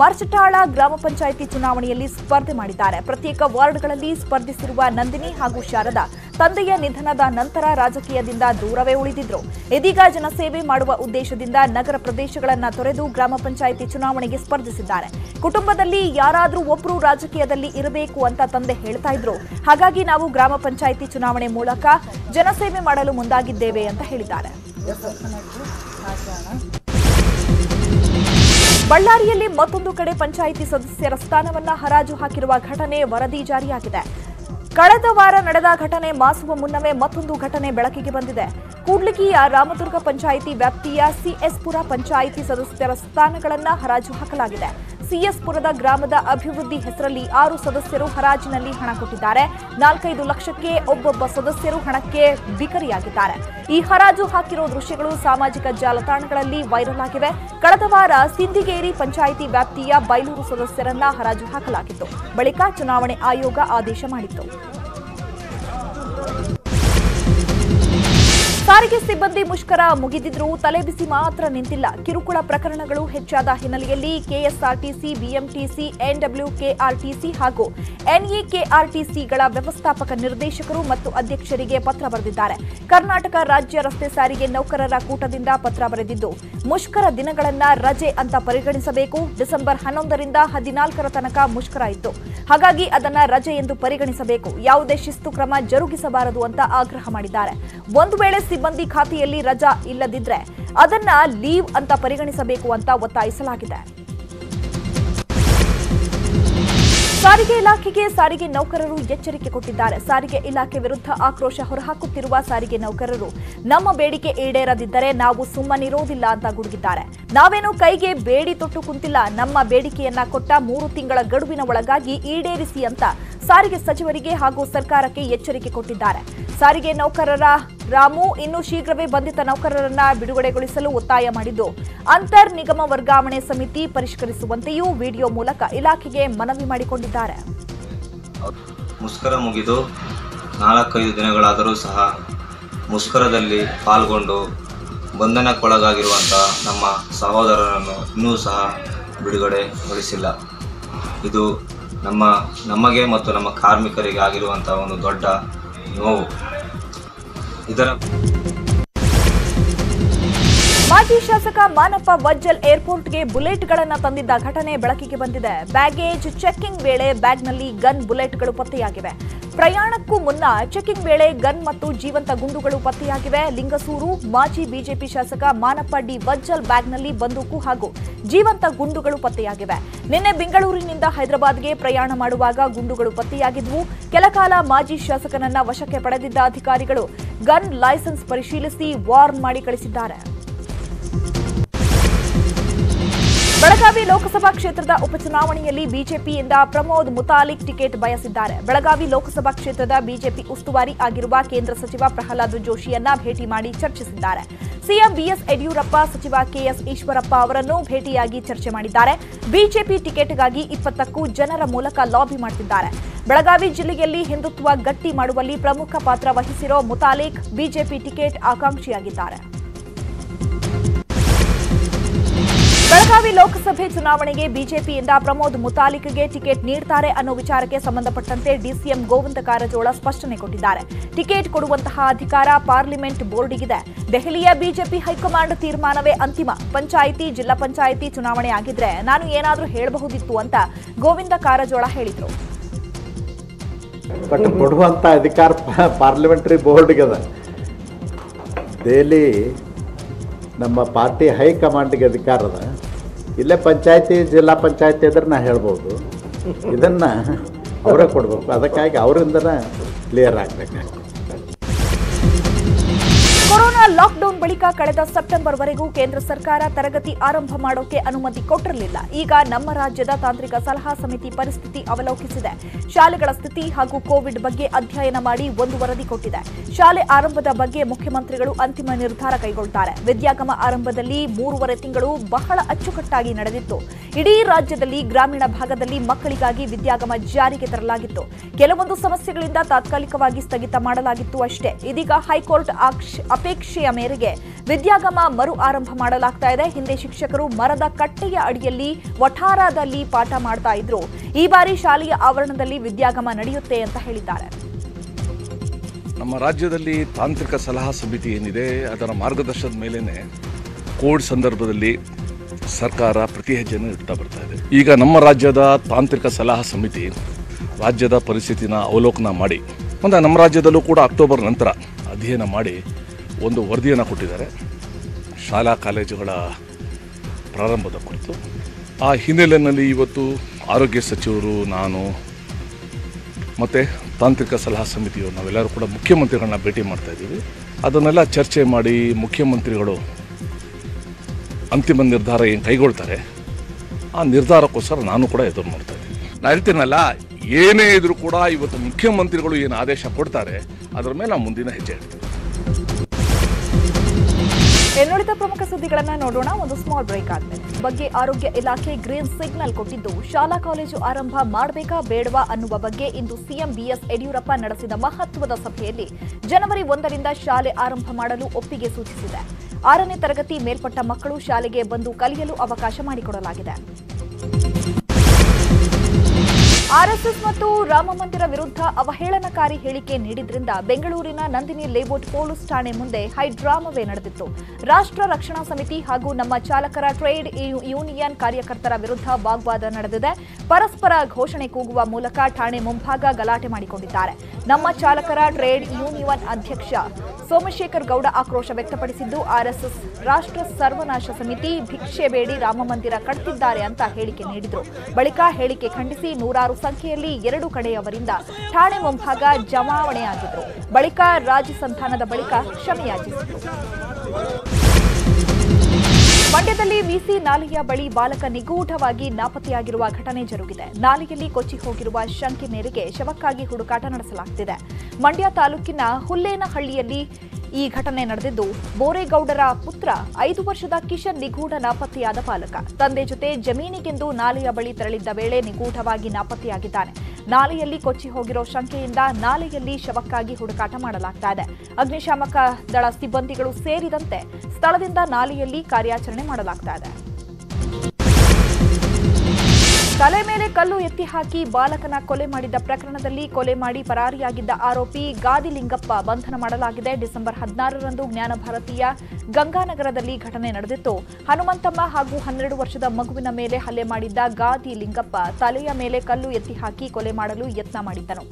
ಮರ್ಚಟಾಳ ಗ್ರಾಮ ಪಂಚಾಯಿತಿ ಚುನಾವಣೆಯಲ್ಲಿ ಸ್ಪರ್ಧೆ ಮಾಡಿದ್ದಾರೆ. ಪ್ರತ್ಯೇಕ ವಾರ್ಡ್ಗಳಲ್ಲಿ ಸ್ಪರ್ಧಿಸಿರುವ ನಂದಿನಿ ಹಾಗೂ ಶಾರದಾ ತಂದೆಯ ನಿಧನದ ನಂತರ ರಾಜಕೀಯದಿಂದ ದೂರವೇ ಉಳಿದಿದ್ರು. ಇದೀಗ ಜನಸೇವೆ ಮಾಡುವ ಉದ್ದೇಶದಿಂದ ನಗರ ಪ್ರದೇಶಗಳನ್ನ ತೊರೆದು ಗ್ರಾಮ ಪಂಚಾಯಿತಿ ಚುನಾವಣೆಗೆ ಸ್ಪರ್ಧಿಸಿದ್ದಾರೆ. ಕುಟುಂಬದಲ್ಲಿ ಯಾರಾದರೂ ಒಬ್ಬರು ರಾಜಕೀಯದಲ್ಲಿ ಇರಬೇಕು ಅಂತ ತಂದೆ ಹೇಳ್ತಾ ಇದ್ರು. ಹಾಗಾಗಿ ನಾವು ಗ್ರಾಮ ಪಂಚಾಯಿತಿ ಚುನಾವಣೆ ಮೂಲಕ ಜನಸೇವೆ ಮಾಡಲು ಮುಂದಾಗಿದ್ದೇವೆ ಅಂತ ಹೇಳಿದ್ದಾರೆ. ಬಳ್ಳಾರಿಯಲ್ಲಿ ಮತ್ತೊಂದು ಕಡೆ ಪಂಚಾಯಿತಿ ಸದಸ್ಯರ ಸ್ಥಾನವನ್ನ ಹರಾಜು ಹಾಕಿರುವ ಘಟನೆ ವರದಿ ಜಾರಿಯಾಗಿದೆ. ಕಳೆದ ವಾರ ನಡೆದ ಘಟನೆ ಮಾಸುವ ಮುನ್ನವೇ ಮತ್ತೊಂದು ಘಟನೆ ಬೆಳಕಿಗೆ ಬಂದಿದೆ. ಕೂಡ್ಲಿಗಿಯ ರಾಮದುರ್ಗ ಪಂಚಾಯಿತಿ ವ್ಯಾಪ್ತಿಯ ಸಿಎಸ್ಪುರ ಪಂಚಾಯಿತಿ ಸದಸ್ಯರ ಸ್ಥಾನಗಳನ್ನು ಹರಾಜು ಹಾಕಲಾಗಿದೆ. ಸಿಎಸ್ಪುರದ ಗ್ರಾಮದ ಅಭಿವೃದ್ಧಿ ಹೆಸರಲ್ಲಿ ಆರು ಸದಸ್ಯರು ಹರಾಜಿನಲ್ಲಿ ಹಣ ಕೊಟ್ಟಿದ್ದಾರೆ. ನಾಲ್ಕೈದು ಲಕ್ಷಕ್ಕೆ ಒಬ್ಬೊಬ್ಬ ಸದಸ್ಯರು ಹಣಕ್ಕೆ ಬಿಕರಿಯಾಗಿದ್ದಾರೆ. ಈ ಹರಾಜು ಹಾಕಿರೋ ದೃಶ್ಯಗಳು ಸಾಮಾಜಿಕ ಜಾಲತಾಣಗಳಲ್ಲಿ ವೈರಲ್ ಆಗಿವೆ. ಕಳೆದ ವಾರ ಸಿಂದಿಗೇರಿ ಪಂಚಾಯಿತಿ ವ್ಯಾಪ್ತಿಯ ಬೈಲೂರು ಸದಸ್ಯರನ್ನ ಹರಾಜು ಹಾಕಲಾಗಿತ್ತು. ಬಳಿಕ ಚುನಾವಣೆ ಆಯೋಗ ಆದೇಶ ಮಾಡಿತ್ತು. ಸಾರಿಗೆ ಸಿಬ್ಬಂದಿ ಮುಷ್ಕರ ಮುಗಿದಿದ್ರೂ ತಲೆಬಿಸಿ ಮಾತ್ರ ನಿಂತಿಲ್ಲ. ಕಿರುಕುಳ ಪ್ರಕರಣಗಳು ಹೆಚ್ಚಾದ ಹಿನ್ನೆಲೆಯಲ್ಲಿ ಕೆಎಸ್ಆರ್ಟಿಸಿ, ಬಿಎಂಟಿಸಿ ಎನ್ಡಬ್ಲ್ಯೂಕೆಆರ್ಟಿಸಿ ಹಾಗೂ ಎನ್ಇಕೆಆರ್ಟಿಸಿಗಳ ವ್ಯವಸ್ಥಾಪಕ ನಿರ್ದೇಶಕರು ಮತ್ತು ಅಧ್ಯಕ್ಷರಿಗೆ ಪತ್ರ ಬರೆದಿದ್ದಾರೆ. ಕರ್ನಾಟಕ ರಾಜ್ಯ ರಸ್ತೆ ಸಾರಿಗೆ ನೌಕರರ ಕೂಟದಿಂದ ಪತ್ರ ಬರೆದಿದ್ದು, ಮುಷ್ಕರ ದಿನಗಳನ್ನ ರಜೆ ಅಂತ ಪರಿಗಣಿಸಬೇಕು. ಡಿಸೆಂಬರ್ ಹನ್ನೊಂದರಿಂದ ಹದಿನಾಲ್ಕರ ತನಕ ಮುಷ್ಕರ ಇತ್ತು. ಹಾಗಾಗಿ ಅದನ್ನ ರಜೆ ಎಂದು ಪರಿಗಣಿಸಬೇಕು. ಯಾವುದೇ ಶಿಸ್ತು ಕ್ರಮ ಜರುಗಿಸಬಾರದು ಅಂತ ಆಗ್ರಹ ಮಾಡಿದ್ದಾರೆ. ಒಂದು ವೇಳೆ ಸಿಬ್ಬಂದಿ ಖಾತೆಯಲ್ಲಿ ರಜಾ ಇಲ್ಲದಿದ್ರೆ ಅದನ್ನ ಲೀವ್ ಅಂತ ಪರಿಗಣಿಸಬೇಕು ಅಂತ ಒತ್ತಾಯಿಸಲಾಗಿದೆ. ಸಾರಿಗೆ ಇಲಾಖೆಗೆ ಸಾರಿಗೆ ನೌಕರರು ಎಚ್ಚರಿಕೆ ಕೊಟ್ಟಿದ್ದಾರೆ. ಸಾರಿಗೆ ಇಲಾಖೆ ವಿರುದ್ಧ ಆಕ್ರೋಶ ಹೊರಹಾಕುತ್ತಿರುವ ಸಾರಿಗೆ ನೌಕರರು, ನಮ್ಮ ಬೇಡಿಕೆ ಈಡೇರದಿದ್ದರೆ ನಾವು ಸುಮ್ಮನಿರೋದಿಲ್ಲ ಅಂತ ಗುಡುಗಿದ್ದಾರೆ. ನಾವೇನು ಕೈಗೆ ಬೇಡಿ ತೊಟ್ಟು ಕುಂತಿಲ್ಲ. ನಮ್ಮ ಬೇಡಿಕೆಯನ್ನ ಕೊಟ್ಟ ಮೂರು ತಿಂಗಳ ಗಡುವಿನ ಒಳಗಾಗಿ ಈಡೇರಿಸಿ ಅಂತ ಸಾರಿಗೆ ಸಚಿವರಿಗೆ ಹಾಗೂ ಸರ್ಕಾರಕ್ಕೆ ಎಚ್ಚರಿಕೆ ಕೊಟ್ಟಿದ್ದಾರೆ. ಸಾರಿಗೆ ನೌಕರರ ರಾಮು ಇನ್ನು ಶೀಘ್ರವೇ ಬಂಧಿತ ನೌಕರರನ್ನ ಬಿಡುಗಡೆಗೊಳಿಸಲು ಒತ್ತಾಯ ಮಾಡಿದ್ದು, ಅಂತರ್ ನಿಗಮ ವರ್ಗಾವಣೆ ಸಮಿತಿ ಪರಿಷ್ಕರಿಸುವಂತೆಯೂ ವಿಡಿಯೋ ಮೂಲಕ ಇಲಾಖೆಗೆ ಮನವಿ ಮಾಡಿಕೊಂಡಿದ್ದಾರೆ. ಮುಷ್ಕರ ಮುಗಿದು ನಾಲ್ಕೈದು ದಿನಗಳಾದರೂ ಸಹ ಮುಷ್ಕರದಲ್ಲಿ ಪಾಲ್ಗೊಂಡು ಬಂಧನಕ್ಕೊಳಗಾಗಿರುವಂಥ ನಮ್ಮ ಸಹೋದರರನ್ನು ಇನ್ನೂ ಸಹ ಬಿಡುಗಡೆಗೊಳಿಸಿಲ್ಲ. ಇದು ನಮ್ಮ, ನಮಗೆ ಮತ್ತು ನಮ್ಮ ಕಾರ್ಮಿಕರಿಗೆ ಆಗಿರುವಂಥ ಒಂದು ದೊಡ್ಡ ನೋವು. ಇದರ ಮಾಜಿ ಶಾಸಕ ಮಾನಪ್ಪ ವಜ್ಜಲ್ ಏರ್ಪೋರ್ಟ್ಗೆ ಬುಲೆಟ್ಗಳನ್ನು ತಂದಿದ್ದ ಘಟನೆ ಬೆಳಕಿಗೆ ಬಂದಿದೆ. ಬ್ಯಾಗೇಜ್ ಚೆಕಿಂಗ್ ವೇಳೆ ಬ್ಯಾಗ್ನಲ್ಲಿ ಗನ್ ಬುಲೆಟ್ಗಳು ಪತ್ತೆಯಾಗಿವೆ. ಪ್ರಯಾಣಕ್ಕೂ ಮುನ್ನ ಚೆಕಿಂಗ್ ವೇಳೆ ಗನ್ ಮತ್ತು ಜೀವಂತ ಗುಂಡುಗಳು ಪತ್ತೆಯಾಗಿವೆ. ಲಿಂಗಸೂರು ಮಾಜಿ ಬಿಜೆಪಿ ಶಾಸಕ ಮಾನಪ್ಪ ಡಿ ವಜ್ಜಲ್ ಬ್ಯಾಗ್ನಲ್ಲಿ ಬಂದೂಕು ಹಾಗೂ ಜೀವಂತ ಗುಂಡುಗಳು ಪತ್ತೆಯಾಗಿವೆ. ನಿನ್ನೆ ಬೆಂಗಳೂರಿನಿಂದ ಹೈದರಾಬಾದ್ಗೆ ಪ್ರಯಾಣ ಮಾಡುವಾಗ ಗುಂಡುಗಳು ಪತ್ತೆಯಾಗಿದ್ವು. ಕೆಲಕಾಲ ಮಾಜಿ ಶಾಸಕನನ್ನ ವಶಕ್ಕೆ ಪಡೆದಿದ್ದ ಅಧಿಕಾರಿಗಳು ಗನ್ ಲೈಸೆನ್ಸ್ ಪರಿಶೀಲಿಸಿ ವಾರ್ನ್ ಮಾಡಿ ಕಳಿಸಿದ್ದಾರೆ. ಬೆಳಗಾವಿ ಲೋಕಸಭಾ ಕ್ಷೇತ್ರದ ಉಪಚುನಾವಣೆಯಲ್ಲಿ ಬಿಜೆಪಿಯಿಂದ ಪ್ರಮೋದ್ ಮುತಾಲಿಕ್ ಟಿಕೆಟ್ ಬಯಸಿದ್ದಾರೆ. ಬೆಳಗಾವಿ ಲೋಕಸಭಾ ಕ್ಷೇತ್ರದ ಬಿಜೆಪಿ ಉಸ್ತುವಾರಿ ಆಗಿರುವ ಕೇಂದ್ರ ಸಚಿವ ಪ್ರಹ್ಲಾದ್ ಜೋಶಿಯನ್ನ ಭೇಟಿ ಮಾಡಿ ಚರ್ಚಿಸಿದ್ದಾರೆ. ಸಿಎಂ ಬಿಎಸ್ ಯಡಿಯೂರಪ್ಪ ಸಚಿವ ಕೆಎಸ್ ಈಶ್ವರಪ್ಪ ಅವರನ್ನು ಭೇಟಿಯಾಗಿ ಚರ್ಚೆ ಮಾಡಿದ್ದಾರೆ. ಬಿಜೆಪಿ ಟಿಕೆಟ್ಗಾಗಿ ಇಪ್ಪತ್ತಕ್ಕೂ ಜನರ ಮೂಲಕ ಲಾಬಿ ಮಾಡುತ್ತಿದ್ದಾರೆ ಬೆಳಗಾವಿ ಜಿಲ್ಲೆಯಲ್ಲಿ ಹಿಂದುತ್ವ ಗಟ್ಟಿ ಮಾಡುವಲ್ಲಿ ಪ್ರಮುಖ ಪಾತ್ರ ವಹಿಸಿರೋ ಮುತಾಲಿಕ್ ಬಿಜೆಪಿ ಟಿಕೆಟ್ ಆಕಾಂಕ್ಷಿಯಾಗಿದ್ದಾರೆ. ಬೆಳಗಾವಿ ಲೋಕಸಭೆ ಚುನಾವಣೆಗೆ ಬಿಜೆಪಿಯಿಂದ ಪ್ರಮೋದ್ ಮುತಾಲಿಕ್ಗೆ ಟಿಕೆಟ್ ನೀಡ್ತಾರೆ ಅನ್ನೋ ವಿಚಾರಕ್ಕೆ ಸಂಬಂಧಪಟ್ಟಂತೆ ಡಿಸಿಎಂ ಗೋವಿಂದ ಕಾರಜೋಳ ಸ್ಪಷ್ಟನೆ ಕೊಟ್ಟಿದ್ದಾರೆ. ಟಿಕೆಟ್ ಕೊಡುವಂತಹ ಅಧಿಕಾರ ಪಾರ್ಲಿಮೆಂಟ್ ಬೋರ್ಡಿಗಿದೆ. ದೆಹಲಿಯ ಬಿಜೆಪಿ ಹೈಕಮಾಂಡ್ ತೀರ್ಮಾನವೇ ಅಂತಿಮ. ಪಂಚಾಯಿತಿ, ಜಿಲ್ಲಾ ಪಂಚಾಯಿತಿ ಚುನಾವಣೆ ಆಗಿದ್ರೆ ನಾನು ಏನಾದರೂ ಹೇಳಬಹುದಿತ್ತು ಅಂತ ಗೋವಿಂದ ಕಾರಜೋಳ ಹೇಳಿದರು. ಅಧಿಕಾರ ಪಾರ್ಲಿಮೆಂಟ್ರಿ ದೆಹಲಿ ನಮ್ಮ ಪಾರ್ಟಿ ಹೈಕಮಾಂಡ್ಗೆ ಅಧಿಕಾರದ. ಇಲ್ಲೇ ಪಂಚಾಯತಿ ಜಿಲ್ಲಾ ಪಂಚಾಯತಿ ಇದ್ರೆ ನಾ ಹೇಳ್ಬೋದು. ಇದನ್ನು ಅವರೇ ಕೊಡಬೇಕು. ಅದಕ್ಕಾಗಿ ಅವರಿಂದನೇ ಕ್ಲಿಯರ್ ಆಗಬೇಕಾಗ್ತದೆ ಲಾಕ್ಡೌನ್ ಬಳಿಕ ಕಳೆದ ಸೆಪ್ಟೆಂಬರ್ ವರೆಗೂ ಕೇಂದ್ರ ಸರ್ಕಾರ ತರಗತಿ ಆರಂಭ ಮಾಡೋಕೆ ಅನುಮತಿ ಕೊಟ್ಟಿರಲಿಲ್ಲ. ಈಗ ನಮ್ಮ ರಾಜ್ಯದ ತಾಂತ್ರಿಕ ಸಲಹಾ ಸಮಿತಿ ಪರಿಸ್ಥಿತಿ ಅವಲೋಕಿಸಿದೆ. ಶಾಲೆಗಳ ಸ್ಥಿತಿ ಹಾಗೂ ಕೋವಿಡ್ ಬಗ್ಗೆ ಅಧ್ಯಯನ ಮಾಡಿ ಒಂದು ವರದಿ ಕೊಟ್ಟಿದೆ. ಶಾಲೆ ಆರಂಭದ ಬಗ್ಗೆ ಮುಖ್ಯಮಂತ್ರಿಗಳು ಅಂತಿಮ ನಿರ್ಧಾರ ಕೈಗೊಳ್ತಾರೆ. ವಿದ್ಯಾಗಮ ಆರಂಭದಲ್ಲಿ ಮೂರುವರೆ ತಿಂಗಳು ಬಹಳ ಅಚ್ಚುಕಟ್ಟಾಗಿ ನಡೆದಿತ್ತು. ಇಡೀ ರಾಜ್ಯದಲ್ಲಿ ಗ್ರಾಮೀಣ ಭಾಗದಲ್ಲಿ ಮಕ್ಕಳಿಗಾಗಿ ವಿದ್ಯಾಗಮ ಜಾರಿಗೆ ತರಲಾಗಿತ್ತು. ಕೆಲವೊಂದು ಸಮಸ್ಯೆಗಳಿಂದ ತಾತ್ಕಾಲಿಕವಾಗಿ ಸ್ಥಗಿತ ಮಾಡಲಾಗಿತ್ತು ಅಷ್ಟೇ. ಇದೀಗ ಹೈಕೋರ್ಟ್ ಆಕ್ಷ- ಅಪೇಕ್ಷೆಯ ಮೇರೆಗೆ ವಿದ್ಯಾಗಮ ಮರು ಆರಂಭ ಮಾಡಲಾಗ್ತಾ ಇದೆ. ಹಿಂದೆ ಶಿಕ್ಷಕರು ಮರದ ಕಟ್ಟೆಯ ಅಡಿಯಲ್ಲಿ ವಠಾರದಲ್ಲಿ ಪಾಠ ಮಾಡ್ತಾ ಇದ್ರು. ಈ ಬಾರಿ ಶಾಲೆಯ ಆವರಣದಲ್ಲಿ ವಿದ್ಯಾಗಮ ನಡೆಯುತ್ತೆ ಅಂತ ಹೇಳಿದ್ದಾರೆ. ನಮ್ಮ ರಾಜ್ಯದಲ್ಲಿ ತಾಂತ್ರಿಕ ಸಲಹಾ ಸಮಿತಿ ಏನಿದೆ, ಅದರ ಮಾರ್ಗದರ್ಶನದ ಮೇಲೇ ಕೋವಿಡ್ ಸಂದರ್ಭದಲ್ಲಿ ಸರ್ಕಾರ ಪ್ರತಿ ಹೆಜ್ಜೆಯನ್ನು ಇಡ್ತಾ ಬರ್ತಾ ಇದೆ. ಈಗ ನಮ್ಮ ರಾಜ್ಯದ ತಾಂತ್ರಿಕ ಸಲಹಾ ಸಮಿತಿ ರಾಜ್ಯದ ಪರಿಸ್ಥಿತಿನ ಅವಲೋಕನ ಮಾಡಿ, ಒಂದು ನಮ್ಮ ರಾಜ್ಯದಲ್ಲೂ ಕೂಡ ಅಕ್ಟೋಬರ್ ನಂತರ ಅಧ್ಯಯನ ಮಾಡಿ ಒಂದು ವರದಿಯನ್ನು ಕೊಟ್ಟಿದ್ದಾರೆ. ಶಾಲಾ ಕಾಲೇಜುಗಳ ಪ್ರಾರಂಭದ ಕುರಿತು. ಆ ಹಿನ್ನೆಲೆಯಲ್ಲಿ ಇವತ್ತು ಆರೋಗ್ಯ ಸಚಿವರು, ನಾನು ಮತ್ತು ತಾಂತ್ರಿಕ ಸಲಹಾ ಸಮಿತಿಯು ನಾವೆಲ್ಲರೂ ಕೂಡ ಮುಖ್ಯಮಂತ್ರಿಗಳನ್ನ ಭೇಟಿ ಮಾಡ್ತಾ ಇದ್ದೀವಿ. ಅದನ್ನೆಲ್ಲ ಚರ್ಚೆ ಮಾಡಿ ಮುಖ್ಯಮಂತ್ರಿಗಳು ಅಂತಿಮ ನಿರ್ಧಾರ ಏನು ಕೈಗೊಳ್ತಾರೆ, ಆ ನಿರ್ಧಾರಕ್ಕೋಸ್ಕರ ನಾನು ಕೂಡ ಎದುರು ನೋಡ್ತಾ ಇದ್ದೀನಿ. ನಾನು ಹೇಳ್ತೀನಲ್ಲ, ಏನೇ ಇದ್ರೂ ಕೂಡ ಇವತ್ತು ಮುಖ್ಯಮಂತ್ರಿಗಳು ಏನು ಆದೇಶ ಕೊಡ್ತಾರೆ, ಅದರ ಮೇಲೆ ನಾವು ಮುಂದಿನ ಹೆಜ್ಜೆ ಇಡ್ತೀವಿ. ಇನ್ನುಳಿದ ಪ್ರಮುಖ ಸುದ್ದಿಗಳನ್ನ ನೋಡೋಣ. ಒಂದು ಸ್ಮಾಲ್ ಬ್ರೇಕ್ ಆದ್ಮೇಲೆ. ಬಗ್ಗೆ ಆರೋಗ್ಯ ಇಲಾಖೆ ಗ್ರೀನ್ ಸಿಗ್ನಲ್ ಕೊಟ್ಟಿದ್ದು, ಶಾಲಾ ಕಾಲೇಜು ಆರಂಭ ಮಾಡಬೇಕಾ ಬೇಡವಾ ಅನ್ನುವ ಬಗ್ಗೆ ಇಂದು ಸಿಎಂ ಬಿಎಸ್ ಯಡಿಯೂರಪ್ಪ ನಡೆಸಿದ ಮಹತ್ವದ ಸಭೆಯಲ್ಲಿ ಜನವರಿ ಒಂದರಿಂದ ಶಾಲೆ ಆರಂಭ ಮಾಡಲು ಒಪ್ಪಿಗೆ ಸೂಚಿಸಿದೆ. ಆರನೇ ತರಗತಿ ಮೇಲ್ಪಟ್ಟ ಮಕ್ಕಳು ಶಾಲೆಗೆ ಬಂದು ಕಲಿಯಲು ಅವಕಾಶ ಮಾಡಿಕೊಡಲಾಗಿದೆ. ಆರ್ಎಸ್ಎಸ್ ಮತ್ತು ರಾಮಮಂದಿರ ವಿರುದ್ಧ ಅವಹೇಳನಕಾರಿ ಹೇಳಿಕೆ ನೀಡಿದ್ರಿಂದ ಬೆಂಗಳೂರಿನ ನಂದಿನಿ ಲೇಔಟ್ ಪೊಲೀಸ್ ಠಾಣೆ ಮುಂದೆ ಹೈಡ್ರಾಮವೇ ನಡೆದಿತ್ತು. ರಾಷ್ಟ್ರ ರಕ್ಷಣಾ ಸಮಿತಿ ಹಾಗೂ ನಮ್ಮ ಚಾಲಕರ ಟ್ರೇಡ್ ಯೂನಿಯನ್ ಕಾರ್ಯಕರ್ತರ ವಿರುದ್ಧ ವಾಗ್ವಾದ ನಡೆದಿದೆ. ಪರಸ್ಪರ ಘೋಷಣೆ ಕೂಗುವ ಮೂಲಕ ಠಾಣೆ ಮುಂಭಾಗ ಗಲಾಟೆ ಮಾಡಿಕೊಂಡಿದ್ದಾರೆ. ನಮ್ಮ ಚಾಲಕರ ಟ್ರೇಡ್ ಯೂನಿಯನ್ ಅಧ್ಯಕ್ಷ ಸೋಮಶೇಖರ್ ಗೌಡ ಆಕ್ರೋಶ ವ್ಯಕ್ತಪಡಿಸಿದ್ದು, ಆರ್ಎಸ್ಎಸ್ ರಾಷ್ಟ್ರ ಸರ್ವನಾಶ ಸಮಿತಿ ಭಿಕ್ಷೆ ಬೇಡಿ ರಾಮಮಂದಿರ ಕಟ್ತಿದ್ದಾರೆ ಅಂತ ಹೇಳಿಕೆ ನೀಡಿದರು. ಬಳಿಕ ಹೇಳಿಕೆ ಖಂಡಿಸಿ ನೂರಾರು ಸಂಖ್ಯೆಯಲ್ಲಿ ಎರಡು ಕಡೆಯವರಿಂದ ಠಾಣೆ ಮುಂಭಾಗ ಜಮಾವಣೆಯಾಗಿದ್ರು. ಬಳಿಕ ರಾಜ್ಯ ಸಂಧಾನದ ಬಳಿಕ ಕ್ಷಮೆಯಾಚಿಸಿದರು. ಮಂಡ್ಯದಲ್ಲಿ ವಿಸಿ ನಾಲೆಯ ಬಳಿ ಬಾಲಕ ನಿಗೂಢವಾಗಿ ನಾಪತ್ತೆಯಾಗಿರುವ ಘಟನೆ ಜರುಗಿದೆ. ನಾಲೆಯಲ್ಲಿ ಕೊಚ್ಚಿ ಹೋಗಿರುವ ಶಂಕೆ ಮೇರೆಗೆ ಶವಕ್ಕಾಗಿ ಹುಡುಕಾಟ ನಡೆಸಲಾಗುತ್ತಿದೆ ಮಂಡ್ಯ ತಾಲೂಕಿನ ಹುಲ್ಲೇನಹಳ್ಳಿಯಲ್ಲಿ ಈ ಘಟನೆ ನಡೆದಿದ್ದು ಬೋರೇಗೌಡರ ಪುತ್ರ ಐದು ವರ್ಷದ ಕಿಶನ್ ನಿಗೂಢ ನಾಪತ್ತೆಯಾದ ಪಾಲಕ. ತಂದೆ ಜೊತೆ ಜಮೀನಿಗೆಂದು ನಾಲೆಯ ಬಳಿ ತೆರಳಿದ್ದ ವೇಳೆ ನಿಗೂಢವಾಗಿ ನಾಪತ್ತೆಯಾಗಿದ್ದಾನೆ. ನಾಲೆಯಲ್ಲಿ ಕೊಚ್ಚಿ ಹೋಗಿರೋ ಶಂಕೆಯಿಂದ ನಾಲೆಯಲ್ಲಿ ಶವಕ್ಕಾಗಿ ಹುಡುಕಾಟ ಮಾಡಲಾಗ್ತಾ ಇದೆ. ಅಗ್ನಿಶಾಮಕ ದಳ ಸಿಬ್ಬಂದಿಗಳು ಸೇರಿದಂತೆ ಸ್ಥಳದಿಂದ ನಾಲೆಯಲ್ಲಿ ಕಾರ್ಯಾಚರಣೆ ಮಾಡಲಾಗ್ತಾ ಇದೆ. ತಲೆ ಮೇಲೆ ಕಲ್ಲು ಎತ್ತಿ ಹಾಕಿ ಬಾಲಕನ ಕೊಲೆ ಮಾಡಿದ್ದ ಪ್ರಕರಣದಲ್ಲಿ ಕೊಲೆ ಮಾಡಿ ಪರಾರಿಯಾಗಿದ್ದ ಆರೋಪಿ ಗಾದಿಲಿಂಗಪ್ಪ ಬಂಧನ ಮಾಡಲಾಗಿದೆ. ಡಿಸೆಂಬರ್ ಹದಿನಾರರಂದು ಜ್ಞಾನಭಾರತೀಯ ಗಂಗಾನಗರದಲ್ಲಿ ಘಟನೆ ನಡೆದಿತ್ತು. ಹನುಮಂತಮ್ಮ ಹಾಗೂ ಹನ್ನೆರಡು ವರ್ಷದ ಮಗುವಿನ ಮೇಲೆ ಹಲ್ಲೆ ಮಾಡಿದ್ದ ಗಾದಿ ಲಿಂಗಪ್ಪ ತಲೆಯ ಮೇಲೆ ಕಲ್ಲು ಎತ್ತಿ ಹಾಕಿ ಕೊಲೆ ಮಾಡಲು ಯತ್ನ ಮಾಡಿದ್ದನು.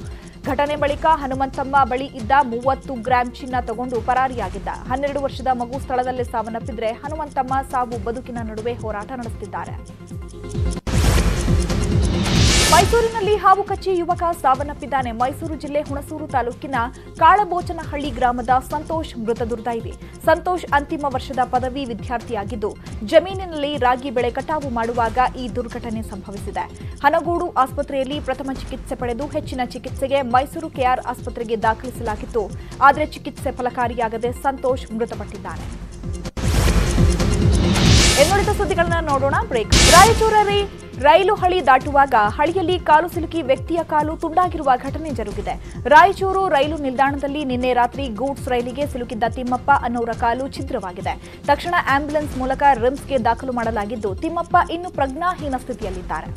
ಘಟನೆ ಬಳಿಕ ಹನುಮಂತಮ್ಮ ಬಳಿ ಇದ್ದ ಮೂವತ್ತು ಗ್ರಾಂ ಚಿನ್ನ ತಗೊಂಡು ಪರಾರಿಯಾಗಿದ್ದ. ಹನ್ನೆರಡು ವರ್ಷದ ಮಗು ಸ್ಥಳದಲ್ಲೇ ಸಾವನ್ನಪ್ಪಿದ್ರೆ ಹನುಮಂತಮ್ಮ ಸಾವು ಬದುಕಿನ ನಡುವೆ ಹೋರಾಟ ನಡೆಸುತ್ತಿದ್ದಾರೆ. ಮೈಸೂರಿನಲ್ಲಿ ಹಾವು ಕಚ್ಚಿ ಯುವಕ ಸಾವನ್ನಪ್ಪಿದ್ದಾನೆ. ಮೈಸೂರು ಜಿಲ್ಲೆ ಹುಣಸೂರು ತಾಲೂಕಿನ ಕಾಳಬೋಚನಹಳ್ಳಿ ಗ್ರಾಮದ ಸಂತೋಷ್ ಮೃತ ದುರ್ದೈವಿ ಸಂತೋಷ್ ಅಂತಿಮ ವರ್ಷದ ಪದವಿ ವಿದ್ಯಾರ್ಥಿಯಾಗಿದ್ದು, ಜಮೀನಿನಲ್ಲಿ ರಾಗಿ ಬೆಳೆ ಕಟಾವು ಮಾಡುವಾಗ ಈ ದುರ್ಘಟನೆ ಸಂಭವಿಸಿದೆ. ಹನಗೂಡು ಆಸ್ಪತ್ರೆಯಲ್ಲಿ ಪ್ರಥಮ ಚಿಕಿತ್ಸೆ ಪಡೆದು ಹೆಚ್ಚಿನ ಚಿಕಿತ್ಸೆಗೆ ಮೈಸೂರು ಕೆಆರ್ ಆಸ್ಪತ್ರೆಗೆ ದಾಖಲಿಸಲಾಗಿತ್ತು. ಆದರೆ ಚಿಕಿತ್ಸೆ ಫಲಕಾರಿಯಾಗದೆ ಸಂತೋಷ್ ಮೃತಪಟ್ಟಿದ್ದಾನೆ. ಇನ್ನುಳಿದ ಸುದ್ದಿಗಳನ್ನು ನೋಡೋಣ. ಬ್ರೇಕ್. ರಾಯಚೂರಲ್ಲಿ ರೈಲು ಹಳಿ ದಾಟುವಾಗ ಹಳಿಯಲ್ಲಿ ಕಾಲು ಸಿಲುಕಿ ವ್ಯಕ್ತಿಯ ಕಾಲು ತುಂಡಾಗಿರುವ ಘಟನೆ ಜರುಗಿದೆ. ರಾಯಚೂರು ರೈಲು ನಿಲ್ದಾಣದಲ್ಲಿ ನಿನ್ನೆ ರಾತ್ರಿ ಗೂಡ್ಸ್ ರೈಲಿಗೆ ಸಿಲುಕಿದ್ದ ತಿಮ್ಮಪ್ಪ ಅನ್ನೋರ ಕಾಲು ಛಿದ್ರವಾಗಿದೆ. ತಕ್ಷಣ ಆಂಬ್ಯುಲೆನ್ಸ್ ಮೂಲಕ ರಿಮ್ಸ್ಗೆ ದಾಖಲು ಮಾಡಲಾಗಿದ್ದು, ತಿಮ್ಮಪ್ಪ ಇನ್ನು ಪ್ರಜ್ಞಾಹೀನ ಸ್ಥಿತಿಯಲ್ಲಿದ್ದಾರೆ.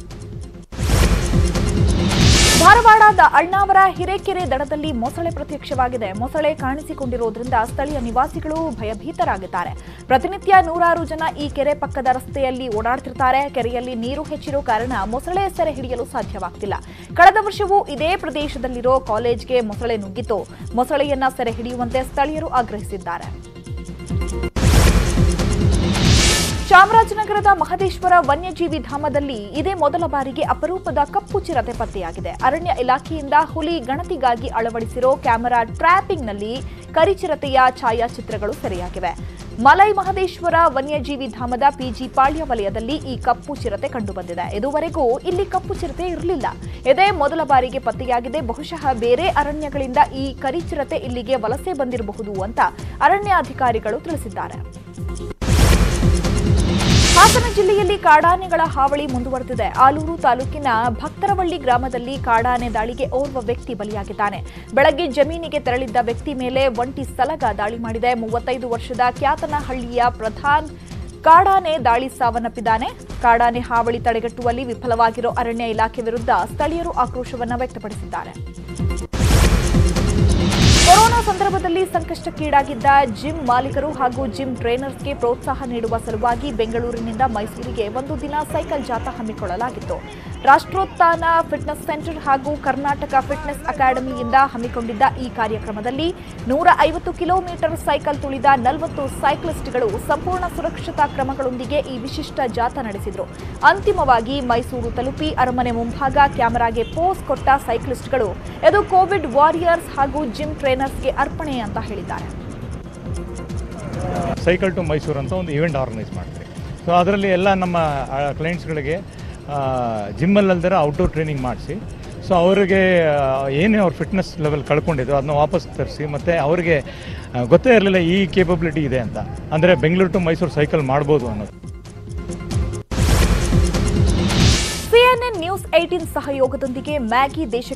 ಧಾರವಾಡದ ಅಣ್ಣಾವರ ಹಿರೇಕೆರೆ ದಡದಲ್ಲಿ ಮೊಸಳೆ ಪ್ರತ್ಯಕ್ಷವಾಗಿದೆ. ಮೊಸಳೆ ಕಾಣಿಸಿಕೊಂಡಿರುವುದರಿಂದ ಸ್ಥಳೀಯ ನಿವಾಸಿಗಳು ಭಯಭೀತರಾಗಿದ್ದಾರೆ ಪ್ರತಿನಿತ್ಯ ನೂರಾರು ಜನ ಈ ಕೆರೆ ಪಕ್ಕದ ರಸ್ತೆಯಲ್ಲಿ ಓಡಾಡ್ತಿರ್ತಾರೆ. ಕೆರೆಯಲ್ಲಿ ನೀರು ಹೆಚ್ಚಿರೋ ಕಾರಣ ಮೊಸಳೆ ಸೆರೆ ಹಿಡಿಯಲು ಸಾಧ್ಯವಾಗ್ತಿಲ್ಲ. ಕಳೆದ ವರ್ಷವೂ ಇದೇ ಪ್ರದೇಶದಲ್ಲಿರೋ ಕಾಲೇಜ್ಗೆ ಮೊಸಳೆ ನುಗ್ಗಿತು. ಮೊಸಳೆಯನ್ನ ಸೆರೆ ಹಿಡಿಯುವಂತೆ ಸ್ಥಳೀಯರು ಆಗ್ರಹಿಸಿದ್ದಾರೆ. ಚಾಮರಾಜನಗರದ ಮಹದೇಶ್ವರ ವನ್ಯಜೀವಿ ಧಾಮದಲ್ಲಿ ಇದೇ ಮೊದಲ ಬಾರಿಗೆ ಅಪರೂಪದ ಕಪ್ಪು ಚಿರತೆ ಪತ್ತೆಯಾಗಿದೆ. ಅರಣ್ಯ ಇಲಾಖೆಯಿಂದ ಹುಲಿ ಗಣತಿಗಾಗಿ ಅಳವಡಿಸಿರೋ ಕ್ಯಾಮೆರಾ ಟ್ರ್ಯಾಪಿಂಗ್ನಲ್ಲಿ ಕರಿಚಿರತೆಯ ಛಾಯಾಚಿತ್ರಗಳು ಸೆರೆಯಾಗಿವೆ. ಮಲೈ ಮಹದೇಶ್ವರ ವನ್ಯಜೀವಿ ಧಾಮದ ಪಿಜಿ ಪಾಳ್ಯ ವಲಯದಲ್ಲಿ ಈ ಕಪ್ಪು ಚಿರತೆ ಕಂಡುಬಂದಿದೆ. ಇದುವರೆಗೂ ಇಲ್ಲಿ ಕಪ್ಪು ಚಿರತೆ ಇರಲಿಲ್ಲ. ಇದೇ ಮೊದಲ ಬಾರಿಗೆ ಪತ್ತೆಯಾಗಿದೆ. ಬಹುಶಃ ಬೇರೆ ಅರಣ್ಯಗಳಿಂದ ಈ ಕರಿಚಿರತೆ ಇಲ್ಲಿಗೆ ವಲಸೆ ಬಂದಿರಬಹುದು ಅಂತ ಅರಣ್ಯಾಧಿಕಾರಿಗಳು ತಿಳಿಸಿದ್ದಾರೆ. ಹಾಸನ ಜಿಲ್ಲೆಯಲ್ಲಿ ಕಾಡಾನೆಗಳ ಹಾವಳಿ ಮುಂದುವರೆದಿದೆ. ಆಲೂರು ತಾಲೂಕಿನ ಭಕ್ತರವಳ್ಳಿ ಗ್ರಾಮದಲ್ಲಿ ಕಾಡಾನೆ ದಾಳಿಗೆ ಓರ್ವ ವ್ಯಕ್ತಿ ಬಲಿಯಾಗಿದ್ದಾನೆ. ಬೆಳಗ್ಗೆ ಜಮೀನಿಗೆ ತೆರಳಿದ್ದ ವ್ಯಕ್ತಿ ಮೇಲೆ ಒಂಟಿ ಸಲಗ ದಾಳಿ ಮಾಡಿದೆ. ಮೂವತ್ತೈದು ವರ್ಷದ ಕ್ಯಾತನಹಳ್ಳಿಯ ಪ್ರಧಾನ್ ಕಾಡಾನೆ ದಾಳಿ ಸಾವನ್ನಪ್ಪಿದ್ದಾನೆ. ಕಾಡಾನೆ ಹಾವಳಿ ತಡೆಗಟ್ಟುವಲ್ಲಿ ವಿಫಲವಾಗಿರೋ ಅರಣ್ಯ ಇಲಾಖೆ ವಿರುದ್ಧ ಸ್ಥಳೀಯರು ಆಕ್ರೋಶವನ್ನು ವ್ಯಕ್ತಪಡಿಸಿದ್ದಾರೆ. ಕೊರೋನಾ ಸಂದರ್ಭದಲ್ಲಿ ಸಂಕಷ್ಟಕ್ಕೀಡಾಗಿದ್ದ ಜಿಮ್ ಮಾಲೀಕರು ಹಾಗೂ ಜಿಮ್ ಟ್ರೈನರ್ಸ್ಗೆ ಪ್ರೋತ್ಸಾಹ ನೀಡುವ ಸಲುವಾಗಿ ಬೆಂಗಳೂರಿನಿಂದ ಮೈಸೂರಿಗೆ ಒಂದು ದಿನ ಸೈಕಲ್ ಜಾಥಾ ಹಮ್ಮಿಕೊಳ್ಳಲಾಗಿತ್ತು. ರಾಷ್ಟ್ರೋತ್ಥಾನ ಫಿಟ್ನೆಸ್ ಸೆಂಟರ್ ಹಾಗೂ ಕರ್ನಾಟಕ ಫಿಟ್ನೆಸ್ ಅಕಾಡೆಮಿಯಿಂದ ಹಮ್ಮಿಕೊಂಡಿದ್ದ ಈ ಕಾರ್ಯಕ್ರಮದಲ್ಲಿ ನೂರ ಐವತ್ತು ಕಿಲೋಮೀಟರ್ ಸೈಕಲ್ ತುಳಿದ ನಲವತ್ತು ಸೈಕ್ಲಿಸ್ಟ್ಗಳು ಸಂಪೂರ್ಣ ಸುರಕ್ಷತಾ ಕ್ರಮಗಳೊಂದಿಗೆ ಈ ವಿಶಿಷ್ಟ ಜಾಥಾ ನಡೆಸಿದರು. ಅಂತಿಮವಾಗಿ ಮೈಸೂರು ತಲುಪಿ ಅರಮನೆ ಮುಂಭಾಗ ಕ್ಯಾಮೆರಾಗೆ ಪೋಸ್ ಕೊಟ್ಟ ಸೈಕ್ಲಿಸ್ಟ್ಗಳು ಇದು ಕೋವಿಡ್ ವಾರಿಯರ್ಸ್ ಹಾಗೂ ಜಿಮ್ ಟ್ರೈನರ್ಸ್ಗೆ ಅರ್ಪಣೆ ಅಂತ ಹೇಳಿದ್ದಾರೆ. ಸೈಕಲ್ ಟು ಮೈಸೂರು ಅಂತ ಒಂದು ಈವೆಂಟ್ ಆರ್ಗನೈಸ್ ಮಾಡ್ತೀವಿ. ಸೊ ಅದರಲ್ಲಿ ಎಲ್ಲ ನಮ್ಮ ಕ್ಲೈಂಟ್ಸ್ಗಳಿಗೆ ಜಿಮ್ಮಲ್ಲಲ್ದಿರ ಔಟ್ಡೋರ್ ಟ್ರೈನಿಂಗ್ ಮಾಡಿಸಿ. ಸೊ ಅವರಿಗೆ ಏನೇ ಅವ್ರ ಫಿಟ್ನೆಸ್ ಲೆವೆಲ್ ಕಳ್ಕೊಂಡಿದ್ರು ಅದನ್ನ ವಾಪಸ್ ತರಿಸಿ, ಮತ್ತು ಅವರಿಗೆ ಗೊತ್ತೇ ಇರಲಿಲ್ಲ ಈ ಕೇಪಬಿಲಿಟಿ ಇದೆ ಅಂತ. ಅಂದರೆ ಬೆಂಗಳೂರು ಟು ಮೈಸೂರು ಸೈಕಲ್ ಮಾಡ್ಬೋದು ಅನ್ನೋದು. ಸಿಎನ್ಎನ್ ನ್ಯೂಸ್ ಏಟೀನ್ ಸಹಯೋಗದೊಂದಿಗೆ ಮ್ಯಾಗಿ ದೇಶ